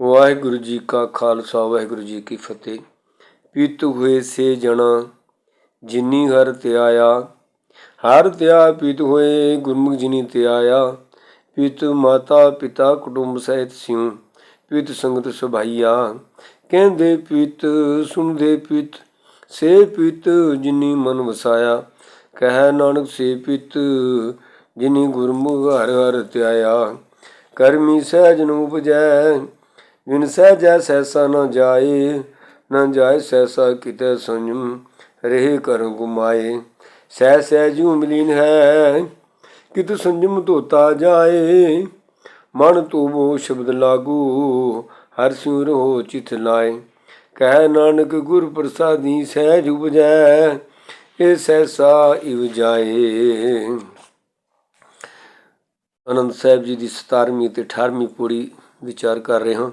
ਵਾਹਿਗੁਰੂ ਜੀ ਕਾ ਖਾਲਸਾ, ਵਾਹਿਗੁਰੂ ਜੀ ਕੀ ਫਤਿਹ। ਪੀਤ ਹੋਏ ਸੇ ਜਣਾ, ਜਿਨੀ ਹਰ ਧਿਆਇਆ ਹਰ ਧਿਆ ਪੀਤ ਹੋਏ, ਗੁਰਮੁਖ ਜਿਨੀ ਧਿਆਇਆ ਪਿਤ ਮਾਤਾ, ਪਿਤਾ, ਕੁਟੁੰਬ ਸਹਿਤ ਸਿਉ, ਪਿਤ ਸੰਗਤ ਸੁਭਾਈਆ। ਕਹਿੰਦੇ ਪੀਤ, ਸੁਣਦੇ ਪਿਤ, ਸੇ ਪੀਤ ਜਿਨੀ ਮਨ ਵਸਾਇਆ। ਕਹਿ ਨਾਨਕ ਸੇ ਪਿਤ, ਜਿਨੀ ਗੁਰਮੁਖ ਹਰ ਹਰ ਧਿਆਇਆ ਕਰਮੀ ਸਹਿਜ ਨੂੰ ਉਪਜੈ ਜਿਨ ਸਹਿਜੈ ਸੈਸਾ ਨਾ ਜਾਏ ਨਾ ਜਾਏ ਸੈਸਾ ਕਿਤੇ ਸੰਜਮ ਰਹੇ ਕਰ ਗੁਮਾਏ। ਸਹਿ ਸਹਿ ਜੂ ਮਲੀਨ ਹੈ, ਕਿਤ ਸੰਜਮ ਧੋਤਾ ਜਾਏ। ਮਨ ਤੂਬੋ ਸ਼ਬਦ ਲਾਗੂ, ਹਰ ਸਿਉ ਰਹੋ ਚਿਤ ਲਾਏ। ਕਹਿ ਨਾਨਕ ਗੁਰ ਪ੍ਰਸਾਦੀ ਸਹਿਜ ਉਪਜੈ, ਇਹ ਸਹਿਸਾ ਇਵ ਜਾਏ। ਅਨੰਦ ਸਾਹਿਬ ਜੀ ਦੀ 17ਵੀਂ ਤੇ 18ਵੀਂ ਪੌੜੀ ਵਿਚਾਰ ਕਰ ਰਹੇ ਹਾਂ।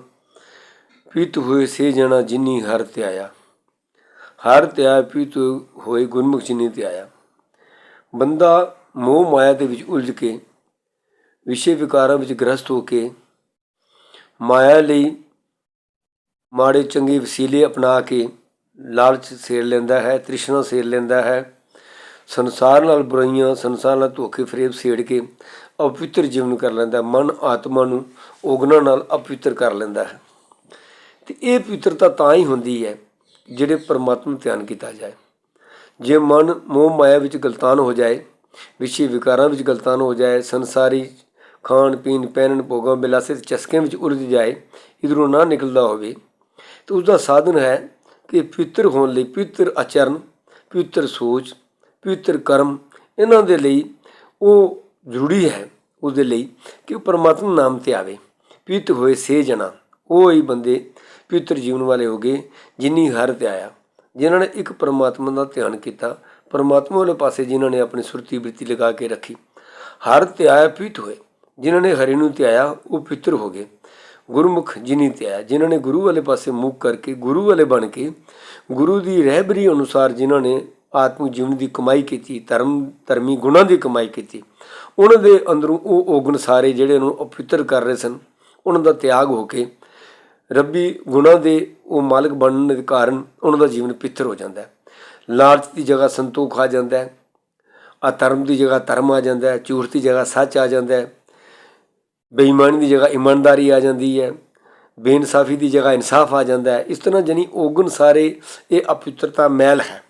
ਪੀਤ ਹੋਏ ਸੇ ਜਣਾ ਜਿਨੀ ਹਰ ਤੇ ਆਇਆ। ਹਰ ਧਿਆਇਆ ਪੀਤ ਹੋਏ ਗੁਰਮੁਖ ਜਿਨੀ ਆਇਆ। ਬੰਦਾ ਮੋਹ ਮਾਇਆ ਦੇ ਵਿੱਚ ਉਲਝ ਕੇ, ਵਿਸ਼ੇ ਵਿਕਾਰਾਂ ਵਿੱਚ ਗ੍ਰਸਤ ਹੋ ਕੇ, ਮਾਇਆ ਲਈ ਮਾੜੇ ਚੰਗੇ ਵਸੀਲੇ ਅਪਣਾ ਕੇ ਲਾਲਚ ਸੇੜ ਲੈਂਦਾ ਹੈ, ਤ੍ਰਿਸ਼ਨਾ ਸੇੜ ਲੈਂਦਾ ਹੈ। ਸੰਸਾਰ ਨਾਲ ਬੁਰਾਈਆਂ, ਸੰਸਾਰ ਨਾਲ ਧੋਖੇ, ਫਰੇਬ ਸੇੜ ਕੇ ਅਪਵਿੱਤਰ ਜੀਵਨ ਕਰ ਲੈਂਦਾ ਮਨ ਆਤਮਾ ਨੂੰ ਉਗਣਾ ਨਾਲ ਅਪਵਿੱਤਰ ਕਰ ਲੈਂਦਾ ਹੈ। ਤੇ ਇਹ ਪਵਿੱਤਰਤਾ ਤਾਂ ਹੀ ਹੁੰਦੀ ਹੈ ਜਿਹੜੇ ਪਰਮਾਤਮਾ ਨੂੰ ਧਿਆਨ ਕੀਤਾ ਜਾਏ। ਜੇ ਮਨ ਮੋਹ ਮਾਇਆ ਵਿੱਚ ਗਲਤਾਨ ਹੋ ਜਾਏ, ਵਿਸ਼ੇ ਵਿਕਾਰਾਂ ਵਿੱਚ ਗਲਤਾਨ ਹੋ ਜਾਏ, ਸੰਸਾਰੀ ਖਾਣ ਪੀਣ, ਪਹਿਨਣ ਭੋਗਾਂ, ਬਿਲਾਸੇ ਦੇ ਚਸਕਿਆਂ ਵਿੱਚ ਉਲਝ ਜਾਏ, ਇਧਰੋਂ ਨਾ ਨਿਕਲਦਾ ਹੋਵੇ, ਤਾਂ ਉਸ ਦਾ ਸਾਧਨ ਹੈ ਕਿ ਪਵਿੱਤਰ ਹੋਣ ਲਈ ਪਵਿੱਤਰ ਆਚਰਣ, ਪਵਿੱਤਰ ਸੋਚ, ਪਵਿੱਤਰ ਕਰਮ, ਇਹਨਾਂ ਦੇ ਲਈ ਉਹ ਜ਼ਰੂਰੀ ਹੈ ਉਸ ਦੇ ਲਈ ਕਿ ਉਹ ਪਰਮਾਤਮਾ ਨਾਮ ਤੇ ਆਵੇ। ਪਵਿੱਤ ਹੋਏ ਸੇ ਜਣਾ ਉਹ ਹੀ ਬੰਦੇ ਪਵਿੱਤਰ ਜੀਵਨ ਵਾਲੇ ਹੋ ਗਏ, ਜਿਨੀ ਹਰ ਤੇ ਆਇਆ। ਜਿਨ੍ਹਾਂ ਨੇ ਇੱਕ ਪਰਮਾਤਮਾ ਦਾ ਧਿਆਨ ਕੀਤਾ, ਪਰਮਾਤਮਾ ਵਾਲੇ ਪਾਸੇ ਜਿਨ੍ਹਾਂ ਨੇ ਆਪਣੀ ਸੁਰਤੀ ਬ੍ਰਿਤੀ ਲਗਾ ਕੇ ਰੱਖੀ, ਹਰ ਤੇ ਆਇਆ ਪਵਿੱਤ ਹੋਏ। ਜਿਨ੍ਹਾਂ ਨੇ ਹਰੀ ਨੂੰ ਧਿਆਇਆ ਉਹ ਪਵਿੱਤਰ ਹੋ ਗਏ। ਗੁਰਮੁਖ ਜਿਨੀ ਧਿਆਇਆ ਜਿਨ੍ਹਾਂ ਨੇ ਗੁਰੂ ਵਾਲੇ ਪਾਸੇ ਮੁਖ ਕਰਕੇ ਗੁਰੂ ਵਾਲੇ ਬਣ ਕੇ, ਗੁਰੂ ਦੀ ਰਹਿਬਰੀ ਅਨੁਸਾਰ ਜਿਨ੍ਹਾਂ ਨੇ ਆਤਮਿਕ ਜੀਵਨ ਦੀ ਕਮਾਈ ਕੀਤੀ, ਧਰਮ, ਧਰਮੀ ਗੁਣਾਂ ਦੀ ਕਮਾਈ ਕੀਤੀ, ਉਹਨਾਂ ਦੇ ਅੰਦਰੋਂ ਉਹ ਔਗਣ ਸਾਰੇ ਜਿਹੜੇ ਉਹਨੂੰ ਅਪਵਿੱਤਰ ਕਰ ਰਹੇ ਸਨ, ਉਹਨਾਂ ਦਾ ਤਿਆਗ ਹੋ ਕੇ ਰੱਬੀ ਗੁਣਾਂ ਦੇ ਉਹ ਮਾਲਕ ਬਣਨ ਦੇ ਕਾਰਨ ਉਹਨਾਂ ਦਾ ਜੀਵਨ ਪਿੱਤਰ ਹੋ ਜਾਂਦਾ ਹੈ। ਲਾਲਚ ਦੀ ਜਗ੍ਹਾ ਸੰਤੋਖ ਆ ਜਾਂਦਾ ਹੈ। ਆ ਦੀ ਜਗ੍ਹਾ ਧਰਮ ਆ ਜਾਂਦਾ ਹੈ। ਝੂਠ ਦੀ ਜਗ੍ਹਾ ਸੱਚ ਆ ਜਾਂਦਾ ਹੈ। ਬੇਈਮਾਨੀ ਦੀ ਜਗ੍ਹਾ ਇਮਾਨਦਾਰੀ ਆ ਜਾਂਦੀ ਹੈ। ਬੇਇਨਸਾਫੀ ਦੀ ਜਗ੍ਹਾ ਇਨਸਾਫ ਆ ਜਾਂਦਾ ਹੈ। ਇਸ ਤਰ੍ਹਾਂ ਜਨੀ ਔਗਣ ਸਾਰੇ ਇਹ ਅਪਵਿੱਤਰਤਾ ਮੈਲ ਹੈ।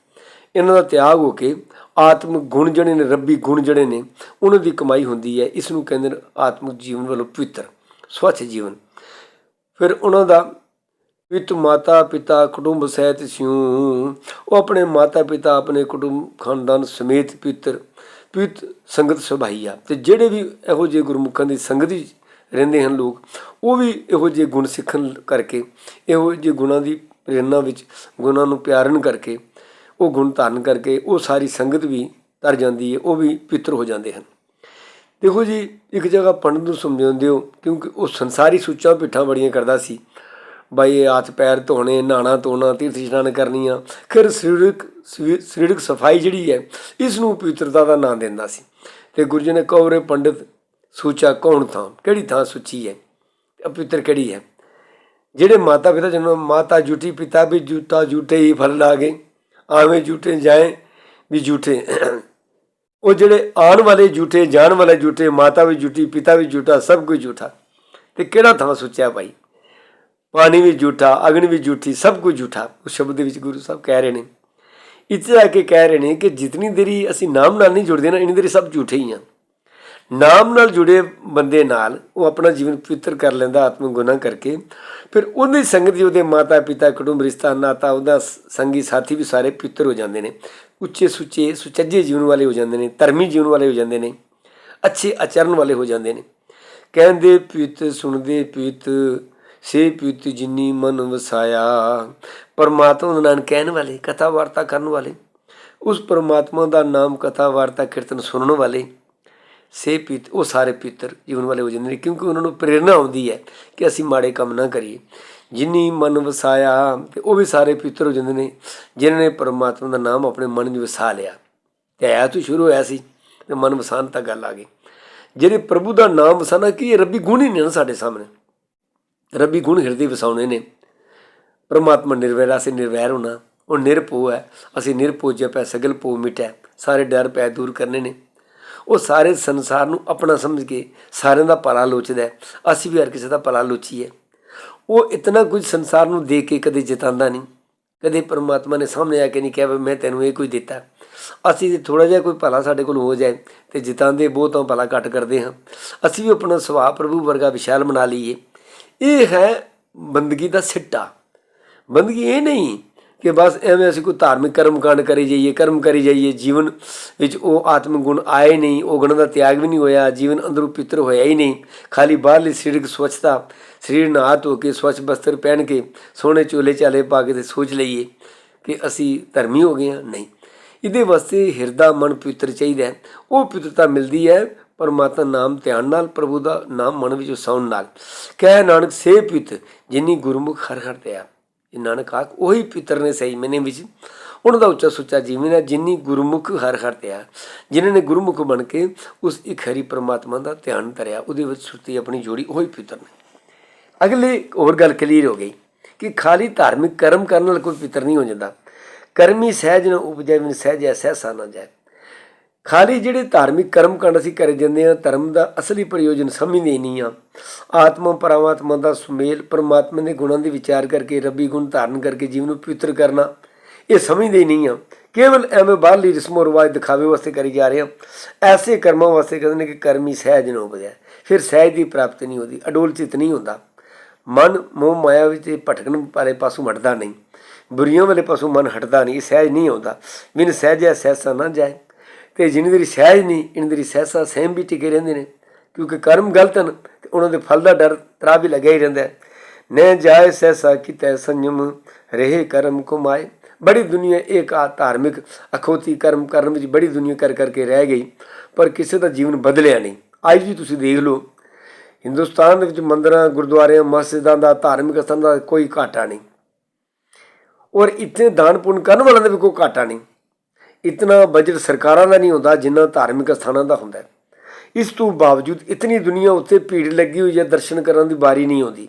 ਇਹਨਾਂ ਦਾ ਤਿਆਗ ਹੋ ਕੇ ਆਤਮਿਕ ਗੁਣ ਜਿਹੜੇ ਨੇ, ਰੱਬੀ ਗੁਣ ਜਿਹੜੇ ਨੇ, ਉਹਨਾਂ ਦੀ ਕਮਾਈ ਹੁੰਦੀ ਹੈ। ਇਸ ਨੂੰ ਕਹਿੰਦੇ ਨੇ ਆਤਮਿਕ ਜੀਵਨ ਵੱਲੋਂ ਪਵਿੱਤਰ, ਸਵੱਛ ਜੀਵਨ। ਫਿਰ ਉਹਨਾਂ ਦਾ ਪਿਤ ਮਾਤਾ ਪਿਤਾ ਕੁਟੁੰਬ ਸਹਿਤ ਸਿਉ। ਉਹ ਆਪਣੇ ਮਾਤਾ ਪਿਤਾ ਆਪਣੇ ਕੁਟੁੰਬ ਖਾਨਦਾਨ ਸਮੇਤ ਪਿੱਤਰ ਪਿਤ ਸੰਗਤ ਸੁਭਾਈਆ ਤੇ ਜਿਹੜੇ ਵੀ ਇਹੋ ਜਿਹੇ ਗੁਰਮੁਖਾਂ ਦੀ ਸੰਗਤ ਵਿੱਚ ਰਹਿੰਦੇ ਹਨ ਲੋਕ, ਉਹ ਵੀ ਇਹੋ ਜਿਹੇ ਗੁਣ ਸਿੱਖਣ ਕਰਕੇ, ਇਹੋ ਜਿਹੇ ਗੁਣਾਂ ਦੀ ਪ੍ਰੇਰਣਾ ਵਿੱਚ ਗੁਣਾਂ ਨੂੰ ਪਿਆਰਨ ਕਰਕੇ, ਉਹ ਗੁਣ ਧਾਰਨ ਕਰਕੇ ਉਹ ਸਾਰੀ ਸੰਗਤ ਵੀ ਤਰ ਜਾਂਦੀ ਹੈ, ਉਹ ਵੀ ਪਿੱਤਰ ਹੋ ਜਾਂਦੇ ਹਨ। ਦੇਖੋ ਜੀ, ਇੱਕ ਜਗ੍ਹਾ ਪੰਡਤ ਨੂੰ ਸਮਝਾਉਂਦੇ ਹੋ, ਕਿਉਂਕਿ ਉਹ ਸੰਸਾਰੀ ਸੁੱਚਾਂ ਪਿੱਠਾਂ ਬੜੀਆਂ ਕਰਦਾ ਸੀ। ਬਾਈ, ਇਹ ਹੱਥ ਪੈਰ ਧੋਣੇ ਨਹਾਣਾ ਧੋਣਾ, ਤੀਰਥ ਇਸ਼ਨਾਨ ਕਰਨੀਆਂ ਫਿਰ ਸਰੀਰਕ ਸਰੀਰਕ ਸਫ਼ਾਈ ਜਿਹੜੀ ਹੈ, ਇਸ ਨੂੰ ਪਵਿੱਤਰਤਾ ਦਾ ਨਾਂ ਦਿੰਦਾ ਸੀ। ਤੇ ਗੁਰੂ ਜੀ ਨੇ ਕਹੋ ਪੰਡਿਤ, ਸੂਚਾ ਕੌਣ ਥਾਂ? ਕਿਹੜੀ ਥਾਂ ਸੁੱਚੀ ਹੈ? ਅਪਵਿੱਤਰ ਕਿਹੜੀ ਹੈ? ਜਿਹੜੇ ਮਾਤਾ ਪਿਤਾ ਜਿਹਨਾਂ ਮਾਤਾ ਜੂਠੀ, ਪਿਤਾ ਵੀ ਜੂਤਾ ਜੂਠੇ ਹੀ ਫਲ ਲਾਗੇ, ਆਵੇਂ ਜੂਠੇ ਜਾਏ, ਵੀ ਜੂਠੇ ਉਹ ਜਿਹੜੇ ਆਉਣ ਵਾਲੇ ਝੂਠੇ, ਜਾਣ ਵਾਲੇ ਝੂਠੇ, ਮਾਤਾ ਵੀ ਝੂਠੀ, ਪਿਤਾ ਵੀ ਝੂਠਾ, ਸਭ ਕੁਝ ਝੂਠਾ। ਤੇ ਕਿਹੜਾ ਥਾਂ ਸੁੱਚਿਆ ਭਾਈ? ਪਾਣੀ ਵੀ ਝੂਠਾ, ਅਗਨ ਵੀ ਝੂਠੀ, ਸਭ ਕੁਝ ਝੂਠਾ। ਉਸ ਸ਼ਬਦ ਦੇ ਵਿੱਚ ਗੁਰੂ ਸਾਹਿਬ ਕਹਿ ਰਹੇ ਨੇ। ਇੱਥੇ ਆ ਕੇ ਕਹਿ ਰਹੇ ਨੇ ਕਿ ਜਿਤਨੀ ਦੇਰੀ ਅਸੀਂ ਨਾਮ ਨਾਲ ਨਹੀਂ ਜੁੜਦੇ ਨਾ, ਇਨੀ ਦੇਰੀ ਸਭ ਝੂਠੇ ਹੀ ਆ। ਨਾਮ ਨਾਲ ਜੁੜੇ ਬੰਦੇ ਨਾਲ ਉਹ ਆਪਣਾ ਜੀਵਨ ਪਵਿੱਤਰ ਕਰ ਲੈਂਦਾ ਆਤਮਿਕ ਗੁਨਾਹ ਕਰਕੇ। ਫਿਰ ਉਹਦੀ ਸੰਗਤ ਜੀ ਉਹਦੇ ਮਾਤਾ ਪਿਤਾ ਕੁਟੁੰਬ, ਰਿਸ਼ਤਾ, ਨਾਤਾ, ਉਹਦਾ ਸੰਗੀ, ਸਾਥੀ ਵੀ ਸਾਰੇ ਪਵਿੱਤਰ ਹੋ ਜਾਂਦੇ ਨੇ। ਉੱਚੇ ਸੁੱਚੇ ਸੁਚੱਜੇ ਜੀਵਨ ਵਾਲੇ ਹੋ ਜਾਂਦੇ ਨੇ, ਧਰਮੀ ਜੀਵਨ ਵਾਲੇ ਹੋ ਜਾਂਦੇ ਨੇ, ਅੱਛੇ ਆਚਰਣ ਵਾਲੇ ਹੋ ਜਾਂਦੇ ਨੇ। ਕਹਿੰਦੇ ਪਿਤ ਸੁਣਦੇ ਪਿਤ ਸੇ ਪਿਤ ਜਿਨੀ ਮਨ ਵਸਾਇਆ। ਪਰਮਾਤਮਾ ਦਾ ਨਾਮ ਕਹਿਣ ਵਾਲੇ ਕਥਾ ਵਾਰਤਾ ਕਰਨ ਵਾਲੇ, ਉਸ ਪਰਮਾਤਮਾ ਦਾ ਨਾਮ ਕਥਾ ਵਾਰਤਾ ਕੀਰਤਨ ਸੁਣਨ ਵਾਲੇ, ਸੇ ਪਿਤ ਉਹ ਸਾਰੇ ਪਿੱਤਰ ਜੀਵਨ ਵਾਲੇ ਹੋ ਜਾਂਦੇ ਨੇ, ਕਿਉਂਕਿ ਉਹਨਾਂ ਨੂੰ ਪ੍ਰੇਰਣਾ ਆਉਂਦੀ ਹੈ ਕਿ ਅਸੀਂ ਮਾੜੇ ਕੰਮ ਨਾ ਕਰੀਏ। ਜਿਨੀ ਮਨ ਵਸਾਇਆ, ਤੇ ਉਹ ਵੀ ਸਾਰੇ ਪਵਿੱਤਰ ਹੋ ਜਾਂਦੇ ਨੇ, ਜਿਨ੍ਹਾਂ ਨੇ ਪਰਮਾਤਮਾ ਦਾ ਨਾਮ ਆਪਣੇ ਮਨ 'ਚ ਵਸਾ ਲਿਆ। ਤੇ ਆਇਆ ਤੋਂ ਸ਼ੁਰੂ ਹੋਇਆ ਸੀ, ਤੇ ਮਨ ਵਸਾਨ ਤੱਕ ਗੱਲ ਆ ਗਈ। ਜਿਹੜੇ ਪ੍ਰਭੂ ਦਾ ਨਾਮ ਵਸਾਣਾ ਕੀ ਇਹ ਰੱਬੀ ਗੁਣ ਹੀ ਨੇ ਨਾ ਸਾਡੇ ਸਾਹਮਣੇ? ਰੱਬੀ ਗੁਣ ਹਿਰਦੇ ਵਸਾਉਣੇ ਨੇ। ਪਰਮਾਤਮਾ ਨਿਰਵੈਰ, ਅਸੀਂ ਨਿਰਵੈਰ ਹੋਣਾ। ਉਹ ਨਿਰਭਉ ਹੈ। ਅਸੀਂ ਨਿਰਭਉ ਜਪੈ, ਸਗਲ ਭਉ ਮਿਟੈ। ਸਾਰੇ ਡਰ ਪੈ ਦੂਰ ਕਰਨੇ ਨੇ। ਉਹ ਸਾਰੇ ਸੰਸਾਰ ਨੂੰ ਆਪਣਾ ਸਮਝ ਕੇ ਸਾਰਿਆਂ ਦਾ ਭਲਾ ਲੋਚਦਾ ਅਸੀਂ ਵੀ ਹਰ ਕਿਸੇ ਦਾ ਭਲਾ ਲੋਚੀਏ ਉਹ ਇਤਨਾ ਕੁਝ ਸੰਸਾਰ ਨੂੰ ਦੇ ਕੇ ਕਦੇ ਜਿਤਾਉਂਦਾ ਨਹੀਂ, ਕਦੇ ਪਰਮਾਤਮਾ ਨੇ ਸਾਹਮਣੇ ਆ ਕੇ ਨਹੀਂ ਕਿਹਾ ਵੀ ਮੈਂ ਤੈਨੂੰ ਇਹ ਕੁਝ ਦਿੱਤਾ। ਅਸੀਂ ਜੇ ਥੋੜਾ ਜਿਹਾ ਕੋਈ ਭਲਾ ਸਾਡੇ ਕੋਲ ਹੋ ਜਾਏ ਤੇ ਜਿਤਾਂਦੇ ਬਹੁਤਾਂ ਭਲਾ ਘੱਟ ਕਰਦੇ ਹਾਂ। ਅਸੀਂ ਵੀ ਆਪਣਾ ਸੁਭਾਅ ਪ੍ਰਭੂ ਵਰਗਾ ਵਿਸ਼ਾਲ ਬਣਾ ਲਈਏ। ਇਹ ਹੈ ਬੰਦਗੀ ਦਾ ਸਿੱਟਾ। ਬੰਦਗੀ ਇਹ ਨਹੀਂ ਕਿ ਬਸ ਐਵੇਂ ਅਸੀਂ ਕੋਈ ਧਾਰਮਿਕ ਕਰਮ ਕਾਂਡ ਕਰੀ ਜਾਈਏ, ਕਰਮ ਕਰੀ ਜਾਈਏ, ਜੀਵਨ ਵਿੱਚ ਉਹ ਆਤਮ ਗੁਣ ਆਏ ਨਹੀਂ, ਉਹ ਗੁਣਾਂ ਦਾ ਤਿਆਗ ਵੀ ਨਹੀਂ ਹੋਇਆ, ਜੀਵਨ ਅੰਦਰੋਂ ਪਿੱਤਰ ਹੋਇਆ ਹੀ ਨਹੀਂ। ਖਾਲੀ ਬਾਹਰਲੀ ਸਰੀਰਕ ਸਵੱਛਤਾ, ਸਰੀਰ ਨਹਾ ਧੋ ਕੇ, ਸਵੱਛ ਬਸਤਰ ਪਹਿਨ ਕੇ, ਸੋਹਣੇ ਚੋਲੇ ਚਾਲੇ ਪਾ ਕੇ ਤੇ ਸੋਚ ਲਈਏ ਕਿ ਅਸੀਂ ਧਰਮੀ ਹੋ ਗਏ ਹਾਂ, ਨਹੀਂ। ਇਹਦੇ ਵਾਸਤੇ ਹਿਰਦਾ, ਮਨ ਪਵਿੱਤਰ ਚਾਹੀਦਾ ਉਹ ਪਵਿੱਤਰਤਾ ਮਿਲਦੀ ਹੈ ਪਰਮਾਤਮਾ ਨਾਮ ਧਿਆਨ ਨਾਲ, ਪ੍ਰਭੂ ਦਾ ਨਾਮ ਮਨ ਵਿੱਚ ਵਸਾਉਣ ਨਾਲ। ਕਹਿ ਨਾਨਕ ਸੇ ਪਿਤ, ਜਿਨੀ ਗੁਰਮੁਖ ਹਰ ਹਰ ਆ ਇਹ ਨਾਨਕ ਆਖ, ਉਹੀ ਪਿਤਰ ਨੇ ਸਹੀ ਮੈਨੇ ਵਿੱਚ ਉਹਨਾਂ ਦਾ ਉੱਚਾ ਸੁੱਚਾ ਜੀਵਨ ਹੈ, ਜਿਨੀ ਗੁਰਮੁਖ ਹਰ ਹਰ ਤਿਆ ਜਿਨ੍ਹਾਂ ਨੇ ਗੁਰਮੁਖ ਬਣ ਕੇ ਉਸ ਇੱਕ ਹਰੀ ਪਰਮਾਤਮਾ ਦਾ ਧਿਆਨ ਧਰਿਆ, ਉਹਦੇ ਵਿੱਚ ਸੁਰਤੀ ਆਪਣੀ ਜੋੜੀ, ਉਹੀ ਪਿਤਰ ਨੇ। ਅਗਲੇ ਹੋਰ ਗੱਲ ਕਲੀਅਰ ਹੋ ਗਈ ਕਿ ਖਾਲੀ ਧਾਰਮਿਕ ਕਰਮ ਕਰਨ ਨਾਲ ਕੋਈ ਪਿਤਰ ਨਹੀਂ ਹੋ ਜਾਂਦਾ। ਕਰਮੀ ਸਹਿਜ ਨ ਉਪਜੈ ਵਿਨ ਸਹਿਜ ਐਸਾ ਨਾ ਜਾਏ। ਖਾਲੀ ਜਿਹੜੇ ਧਾਰਮਿਕ ਕਰਮ ਕਾਂਡ ਅਸੀਂ ਕਰੇ ਜਾਂਦੇ ਆ ਧਰਮ ਦਾ ਅਸਲੀ ਪ੍ਰਯੋਜਨ ਸਮਝਦੇ ਨਹੀਂ ਆ ਆਤਮਾ ਪਰਮਾਤਮਾ ਦਾ ਸੁਮੇਲ, ਪਰਮਾਤਮਾ ਦੇ ਗੁਣਾਂ ਦੇ ਵਿਚਾਰ ਕਰਕੇ, ਰੱਬੀ ਗੁਣ ਧਾਰਨ ਕਰਕੇ ਜੀਵਨ ਨੂੰ ਪਵਿੱਤਰ ਕਰਨਾ, ਇਹ ਸਮਝਦੇ ਨਹੀਂ ਆ ਕੇਵਲ ਐਵੇਂ ਬਾਹਰਲੀ ਰਸਮੋ ਰਿਵਾਜ ਦਿਖਾਵੇ ਵਾਸਤੇ ਕਰੀ ਜਾ ਰਹੇ ਆ ਐਸੇ ਕਰਮਾਂ ਵਾਸਤੇ ਕਹਿੰਦੇ ਨੇ ਕਿ ਕਰਮੀ ਸਹਿਜ ਨਾ ਉਪਜੈ। ਫਿਰ ਸਹਿਜ ਦੀ ਪ੍ਰਾਪਤੀ ਨਹੀਂ ਹੁੰਦੀ, ਅਡੋਲ ਚਿਤ ਨਹੀਂ ਹੁੰਦਾ। ਮਨ, ਮੋਹ, ਮਾਇਆ ਵਿੱਚ ਭਟਕਣ ਵਾਲੇ ਪਾਸੋਂ ਹਟਦਾ ਨਹੀਂ। ਬੁਰੀਆਂ ਵਾਲੇ ਪਾਸੋਂ ਮਨ ਹਟਦਾ ਨਹੀਂ, ਇਹ ਸਹਿਜ ਨਹੀਂ ਆਉਂਦਾ ਬਿਨ ਸਹਿਜ ਹੈ ਸਹਿਸਾ ਨਾ ਜਾਏ। ਤੇ ਜਿਨ੍ਹਾਂ ਦੀ ਸਹਿਜ ਨਹੀਂ ਇਹਨਾਂ ਦੀ ਸਹਿਸਾ ਸਹਿਮ ਵੀ ਟਿਕੇ ਰਹਿੰਦੇ ਨੇ। ਕਿਉਂਕਿ ਕਰਮ ਗਲਤ ਹਨ ਤੇ ਉਹਨਾਂ ਦੇ ਫਲ ਦਾ ਡਰ ਤਰਾ ਵੀ ਲੱਗਿਆ ਹੀ ਰਹਿੰਦਾ ਹੈ। ਨੇ ਜਾਏ ਸਹਿਸਾ ਕਿਤੈ ਸੰਜਮ ਰਹੇ ਕਰਮ ਕਮਾਏ। ਬੜੀ ਦੁਨੀਆ ਇੱਕ ਆ ਧਾਰਮਿਕ, ਅਖੋਤੀ ਕਰਮ ਕਰਨ ਵਿੱਚ ਬੜੀ ਦੁਨੀਆ ਕਰ ਕਰਕੇ ਰਹਿ ਗਈ, ਪਰ ਕਿਸੇ ਦਾ ਜੀਵਨ ਬਦਲਿਆ ਨਹੀਂ। ਅੱਜ ਵੀ ਤੁਸੀਂ ਦੇਖ ਲਓ, ਹਿੰਦੁਸਤਾਨ ਦੇ ਵਿੱਚ ਮੰਦਰਾਂ, ਗੁਰਦੁਆਰਿਆਂ, ਮਸਜਿਦਾਂ ਦਾ ਧਾਰਮਿਕ ਸਥਾਨਾਂ ਦਾ ਕੋਈ ਘਾਟਾ ਨਹੀਂ। ਔਰ ਇੱਥੇ ਦਾਨ ਪੁੰਨ ਕਰਨ ਵਾਲਿਆਂ ਦਾ ਵੀ ਕੋਈ ਘਾਟਾ ਨਹੀਂ। ਇਤਨਾ ਬਜਟ ਸਰਕਾਰਾਂ ਦਾ ਨਹੀਂ ਹੁੰਦਾ ਜਿੰਨਾ ਧਾਰਮਿਕ ਸਥਾਨਾਂ ਦਾ ਹੁੰਦਾ ਇਸ ਤੋਂ ਬਾਵਜੂਦ ਇਤਨੀ ਦੁਨੀਆ ਉੱਤੇ ਭੀੜ ਲੱਗੀ ਹੋਈ ਹੈ, ਦਰਸ਼ਨ ਕਰਨ ਦੀ ਵਾਰੀ ਨਹੀਂ ਆਉਂਦੀ।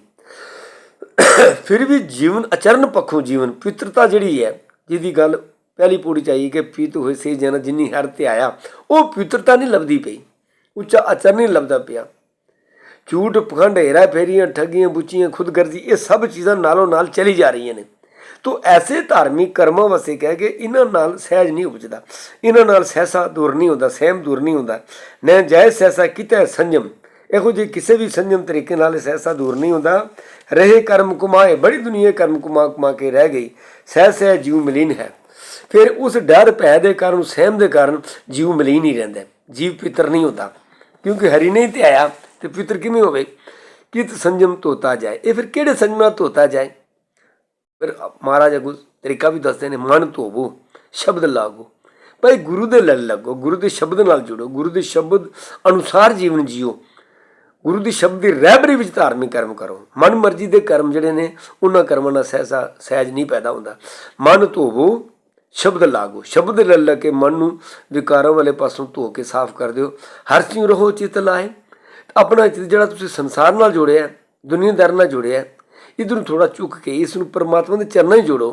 ਫਿਰ ਵੀ ਜੀਵਨ ਅਚਰਨ ਪੱਖੋਂ ਜੀਵਨ, ਪਵਿੱਤਰਤਾ ਜਿਹੜੀ ਹੈ, ਜਿਹਦੀ ਗੱਲ ਪਹਿਲੀ ਪੂਰੀ ਚਾਹੀਏ ਕਿ ਪੀਤ ਹੋਏ ਸੇ ਜਨ ਜਿੰਨੀ ਹਰ ਤੇ ਆਇਆ, ਉਹ ਪਵਿੱਤਰਤਾ ਨਹੀਂ ਲੱਭਦੀ ਪਈ। ਉੱਚਾ ਅਚਰਨ ਨਹੀਂ ਲੱਭਦਾ ਪਿਆ। ਝੂਠ, ਪਖੰਡ ਹੇਰਾ ਫੇਰੀਆਂ ਠੱਗੀਆਂ, ਬੁੱਚੀਆਂ, ਖੁਦਗਰਜ਼ੀ, ਇਹ ਸਭ ਚੀਜ਼ਾਂ ਨਾਲੋਂ ਨਾਲ ਚਲੀ ਜਾ ਰਹੀਆਂ ਨੇ। ਤੋ ਐਸੇ ਧਾਰਮਿਕ ਕਰਮਾਂ ਵਾਸਤੇ ਕਹਿ ਕੇ ਇਹਨਾਂ ਨਾਲ ਸਹਿਜ ਨਹੀਂ ਉਪਜਦਾ। ਇਹਨਾਂ ਨਾਲ ਸਹਿਸਾ ਦੂਰ ਨਹੀਂ ਹੁੰਦਾ, ਸਹਿਮ ਦੂਰ ਨਹੀਂ ਹੁੰਦਾ। ਨਾ ਜੈ ਸਹਿਸਾ ਕਿਤੇ ਸੰਜਮ। ਇਹੋ ਜਿਹੇ ਕਿਸੇ ਵੀ ਸੰਜਮ ਤਰੀਕੇ ਨਾਲ ਇਹ ਸਹਿਸਾ ਦੂਰ ਨਹੀਂ ਹੁੰਦਾ। ਰਹੇ ਕਰਮ ਕੁਮਾਏ, ਬੜੀ ਦੁਨੀਆ ਕਰਮ ਕੁਮਾ ਕੁਮਾ ਕੇ ਰਹਿ ਗਈ। ਸਹਿ ਸਹਿ ਜੀਵ ਮਲੀਨ ਹੈ। ਫਿਰ ਉਸ ਡਰ ਭੈ ਦੇ ਕਾਰਨ, ਸਹਿਮ ਦੇ ਕਾਰਨ ਜੀਵ ਮਲੀਨ ਹੀ ਰਹਿੰਦਾ ਜੀਵ ਪਿੱਤਰ ਨਹੀਂ ਹੁੰਦਾ। ਕਿਉਂਕਿ ਹਰੀ ਨਹੀਂ ਤੇ ਆਇਆ ਤੇ ਪਿੱਤਰ ਕਿਵੇਂ ਹੋਵੇ? ਕਿਤ ਸੰਜਮ ਤੋਤਾ ਜਾਏ? ਇਹ ਫਿਰ ਕਿਹੜੇ ਸੰਜਮ ਨਾਲ ਤੋਤਾ ਜਾਏ? ਫਿਰ ਮਹਾਰਾਜ ਅਗੂ ਤਰੀਕਾ ਵੀ ਦੱਸਦੇ ਨੇ, ਮਨ ਧੋਵੋ, ਸ਼ਬਦ ਲਾਗੋ। ਭਾਈ ਗੁਰੂ ਦੇ ਲੜ ਲੱਗੋ, ਗੁਰੂ ਦੇ ਸ਼ਬਦ ਨਾਲ ਜੁੜੋ, ਗੁਰੂ ਦੇ ਸ਼ਬਦ ਅਨੁਸਾਰ ਜੀਵਨ ਜੀਓ। ਗੁਰੂ ਦੀ ਸ਼ਬਦ ਦੀ ਰਹਿਬਰੀ ਵਿੱਚ ਧਾਰਮਿਕ ਕਰਮ ਕਰੋ। ਮਨ ਮਰਜ਼ੀ ਦੇ ਕਰਮ ਜਿਹੜੇ ਨੇ, ਉਹਨਾਂ ਕਰਮਾਂ ਨਾਲ ਸਹਿਸਾ, ਸਹਿਜ ਨਹੀਂ ਪੈਦਾ ਹੁੰਦਾ। ਮਨ ਧੋਵੋ, ਸ਼ਬਦ ਲਾਗੋ। ਸ਼ਬਦ ਲੈ ਲੈ ਕੇ ਮਨ ਨੂੰ ਵਿਕਾਰਾਂ ਵਾਲੇ ਪਾਸੋਂ ਧੋ ਕੇ ਸਾਫ਼ ਕਰ ਦਿਓ। ਹਰ ਚੀਜ਼ ਰਹੋ ਚਿਤ ਲਾਏ। ਆਪਣਾ ਜਿਹੜਾ ਤੁਸੀਂ ਸੰਸਾਰ ਨਾਲ ਜੁੜਿਆ, ਦੁਨੀਆਦਾਰ ਨਾਲ ਜੁੜਿਆ ਇਧਰ ਨੂੰ ਥੋੜਾ ਚੁੱਕ ਕੇ ਇਸ ਨੂੰ ਪਰਮਾਤਮਾ ਦੇ ਚਰਨਾਂ ਹੀ ਜੋੜੋ।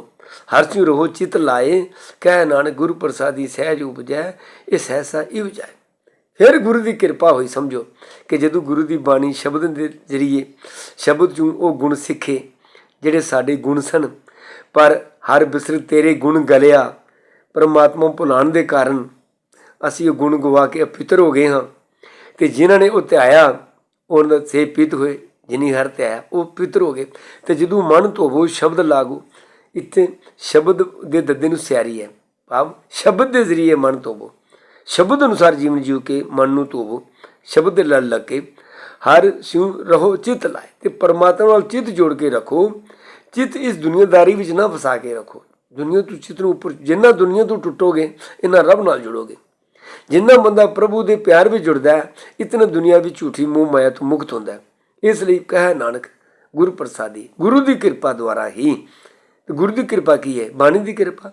ਹਰ ਚੀਜ਼ ਰਹੋ ਚਿਤ ਲਾਏ, ਕਹਿ ਨਾਨਕ ਗੁਰੂ ਪ੍ਰਸਾਦੀ ਸਹਿਜ ਉਪਜੈ, ਇਹ ਸਹਿਸਾ ਇਹ ਉਪਜੈ। ਫਿਰ ਗੁਰੂ ਦੀ ਕਿਰਪਾ ਹੋਈ, ਸਮਝੋ ਕਿ ਜਦੋਂ ਗੁਰੂ ਦੀ ਬਾਣੀ ਸ਼ਬਦ ਦੇ ਜ਼ਰੀਏ, ਸ਼ਬਦ ਚੋਂ ਉਹ ਗੁਣ ਸਿੱਖੇ, ਜਿਹੜੇ ਸਾਡੇ ਗੁਣ ਸਨ, ਪਰ ਹਰ ਬਿਸਰ ਤੇਰੇ ਗੁਣ ਗਲਿਆ, ਪਰਮਾਤਮਾ ਭੁਲਾਣ ਦੇ ਕਾਰਨ ਅਸੀਂ ਉਹ ਗੁਣ ਗਵਾ ਕੇ ਅਪਿੱਤਰ ਹੋ ਗਏ ਹਾਂ ਤੇ ਜਿਨ੍ਹਾਂ ਨੇ ਉਹ ਧਿਆਇਆ, ਉਹਨਾਂ ਸੇ ਪਿਤ ਹੋਏ। ਜਿਨੀ ਹਰ ਧਿਆਇਆ ਉਹ ਪਿੱਤਰ ਹੋ ਗਏ। ਤੇ ਜਦੋਂ ਮਨ ਧੋਵੋ, ਸ਼ਬਦ ਲਾਗੂ, ਇੱਥੇ ਸ਼ਬਦ ਦੇ ਦੱਦੇ ਨੂੰ ਸਿਆਰੀ ਹੈ। ਭਾਵ ਸ਼ਬਦ ਦੇ ਜ਼ਰੀਏ ਮਨ ਧੋਵੋ। ਸ਼ਬਦ ਅਨੁਸਾਰ ਜੀਵਨ ਜੀਉ ਕੇ ਮਨ ਨੂੰ ਧੋਵੋ। ਸ਼ਬਦ ਦੇ ਲੜ ਲੱਗ ਕੇ ਹਰ ਸਿਉ ਰਹੋ, ਚਿਤ ਲਾਏ। ਤੇ ਪਰਮਾਤਮਾ ਨਾਲ ਚਿਤ ਜੋੜ ਕੇ ਰੱਖੋ। ਚਿਤ ਇਸ ਦੁਨੀਆਦਾਰੀ ਵਿੱਚ ਨਾ ਫਸਾ ਕੇ ਰੱਖੋ। ਦੁਨੀਆ ਤੋਂ ਚਿਤ ਨੂੰ ਉੱਪਰ, ਜਿੰਨਾ ਦੁਨੀਆ ਤੋਂ ਟੁੱਟੋਗੇ, ਇਹਨਾਂ ਰੱਬ ਨਾਲ ਜੁੜੋਗੇ। ਜਿੰਨਾ ਬੰਦਾ ਪ੍ਰਭੂ ਦੇ ਪਿਆਰ ਵਿੱਚ ਜੁੜਦਾ ਹੈ, ਇਤਨਾ ਦੁਨੀਆ ਵਿੱਚ ਝੂਠੀ ਮੋਹ ਮਾਇਆ ਤੋਂ ਮੁਕਤ ਹੁੰਦਾ ਹੈ। ਇਸ ਲਈ ਕਹੇ ਨਾਨਕ, ਗੁਰੂ ਪ੍ਰਸਾਦੀ, ਗੁਰੂ ਦੀ ਕਿਰਪਾ ਦੁਆਰਾ ਹੀ ਗੁਰੂ ਦੀ ਕਿਰਪਾ ਕੀ ਹੈ? ਬਾਣੀ ਦੀ ਕਿਰਪਾ।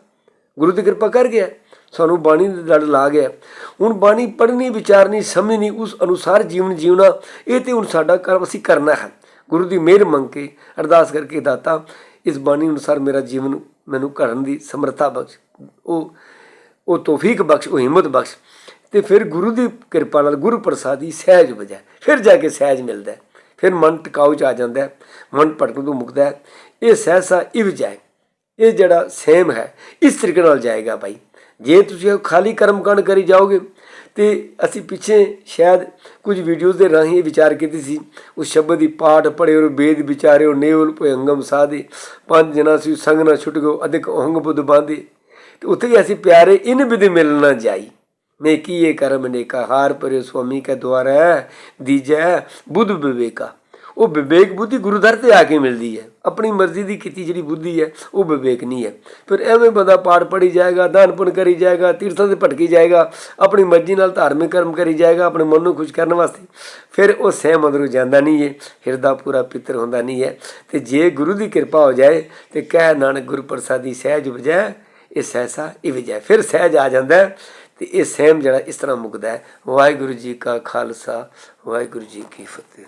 ਗੁਰੂ ਦੀ ਕਿਰਪਾ ਕਰ ਗਿਆ। ਸਾਨੂੰ ਬਾਣੀ ਦੇ ਲੜ ਲਾ ਗਿਆ। ਹੁਣ ਬਾਣੀ ਪੜ੍ਹਨੀ, ਵਿਚਾਰਨੀ, ਸਮਝਣੀ, ਉਸ ਅਨੁਸਾਰ ਜੀਵਨ ਜੀਵਨਾ ਇਹ ਤੇ ਹੁਣ ਸਾਡਾ ਕਰਮ ਅਸੀਂ ਕਰਨਾ ਹੈ। ਗੁਰੂ ਦੀ ਮਿਹਰ ਮੰਗ ਕੇ ਅਰਦਾਸ ਕਰਕੇ ਦਾਤਾ, ਇਸ ਬਾਣੀ ਅਨੁਸਾਰ ਮੇਰਾ ਜੀਵਨ ਮੈਨੂੰ ਕਰਨ ਦੀ ਸਮਰੱਥਾ ਬਖਸ਼, ਉਹ ਉਹ ਤੋਫੀਕ ਬਖਸ਼, ਉਹ ਹਿੰਮਤ ਬਖਸ਼। ਤੇ ਫਿਰ ਗੁਰੂ ਦੀ ਕਿਰਪਾ ਨਾਲ ਗੁਰੂ ਪ੍ਰਸਾਦੀ ਸਹਿਜ ਵਜੈ ਫਿਰ ਜਾ ਕੇ ਸਹਿਜ ਮਿਲਦਾ ਫਿਰ ਮਨ ਟਿਕਾਊ ਚ ਆ ਜਾਂਦਾ ਹੈ, ਮਨ ਭਟਕਣ ਤੋਂ ਮੁਕਦਾ ਹੈ। ਇਹ ਸਹਿਸਾ ਇਵ ਜਾਏ ਇਹ ਜਿਹੜਾ ਸੇਮ ਹੈ ਇਸ ਤਰੀਕੇ ਨਾਲ ਜਾਏਗਾ ਭਾਈ ਜੇ ਤੁਸੀਂ ਇਹ ਖਾਲੀ ਕਰਮਕਾਂਡ ਕਰੀ ਜਾਓਗੇ ਤੇ ਅਸੀਂ ਪਿੱਛੇ ਸ਼ਾਇਦ ਕੁਝ ਵੀਡੀਓਜ਼ ਦੇ ਰਾਹੀਂ ਇਹ ਵਿਚਾਰ ਕੀਤੀ ਸੀ ਉਸ ਸ਼ਬਦ ਦੀ ਪਾਠ ਪੜ੍ਹੇ ਔਰ ਵੇਦ ਵਿਚਾਰੇ ਔਰ ਨੇਵਲ ਭਯੰਗਮ ਸਾਧੇ ਪੰਜ ਜਨਾ ਸੀ ਸੰਗ ਨਾ ਛੁੱਟ ਗੋ ਅਧਿਕ ਅਹੰਗ ਬੁੱਧ ਬਾਂਧੇ। ਤੇ ਉੱਥੇ ਹੀ ਅਸੀਂ ਪਿਆਰੇ ਇਨ ਵਿਦ ਮਿਲਣਾ ਜਾਈ। ਮੈਂ ਕੀਏ ਕਰਮ ਨੇਕਾ, ਹਾਰ ਪਰਿਓ ਸੁਆਮੀ ਕਾ ਦੁਆਰ ਹੈ ਦੀਜੈ ਬੁੱਧ ਵਿਵੇਕਾ। ਉਹ ਵਿਵੇਕ ਬੁੱਧੀ ਗੁਰੂ ਦਰ ਤੇ ਆ ਕੇ ਮਿਲਦੀ ਹੈ। ਆਪਣੀ ਮਰਜ਼ੀ ਦੀ ਕੀਤੀ ਜਿਹੜੀ ਬੁੱਧੀ ਹੈ, ਉਹ ਵਿਵੇਕ ਨਹੀਂ ਹੈ। ਫਿਰ ਐਵੇਂ ਬੰਦਾ ਪਾਠ ਪੜੀ ਜਾਏਗਾ, ਦਾਨ ਪੁੰਨ ਕਰੀ ਜਾਏਗਾ, ਤੀਰਥਾਂ ਤੇ ਭਟਕੀ ਜਾਏਗਾ, ਆਪਣੀ ਮਰਜ਼ੀ ਨਾਲ ਧਾਰਮਿਕ ਕਰਮ ਕਰੀ ਜਾਏਗਾ, ਆਪਣੇ ਮਨ ਨੂੰ ਖੁਸ਼ ਕਰਨ ਵਾਸਤੇ। ਫਿਰ ਉਹ ਸਹਿਮ ਅੰਦਰੋਂ ਜਾਂਦਾ ਨਹੀਂ ਹੈ, ਹਿਰਦਾ ਪੂਰਾ ਪਿੱਤਰ ਹੁੰਦਾ ਨਹੀਂ ਹੈ। ਤੇ ਜੇ ਗੁਰੂ ਦੀ ਕਿਰਪਾ ਹੋ ਜਾਏ, ਤੇ ਕਹਿ ਨਾਨਕ ਗੁਰੂ ਪ੍ਰਸਾਦੀ ਸਹਿਜ ਵਜੈ ਇਹ ਸਹਿਸਾ ਇਹ ਵਜੈ। ਫਿਰ ਸਹਿਜ ਆ ਜਾਂਦਾ ਤੇ ਇਹ ਸਹਿਮ ਜਿਹੜਾ ਇਸ ਤਰ੍ਹਾਂ ਮੁਕਦਾ ਹੈ। ਵਾਹਿਗੁਰੂ ਜੀ ਕਾ ਖਾਲਸਾ, ਵਾਹਿਗੁਰੂ ਜੀ ਕੀ ਫਤਿਹ।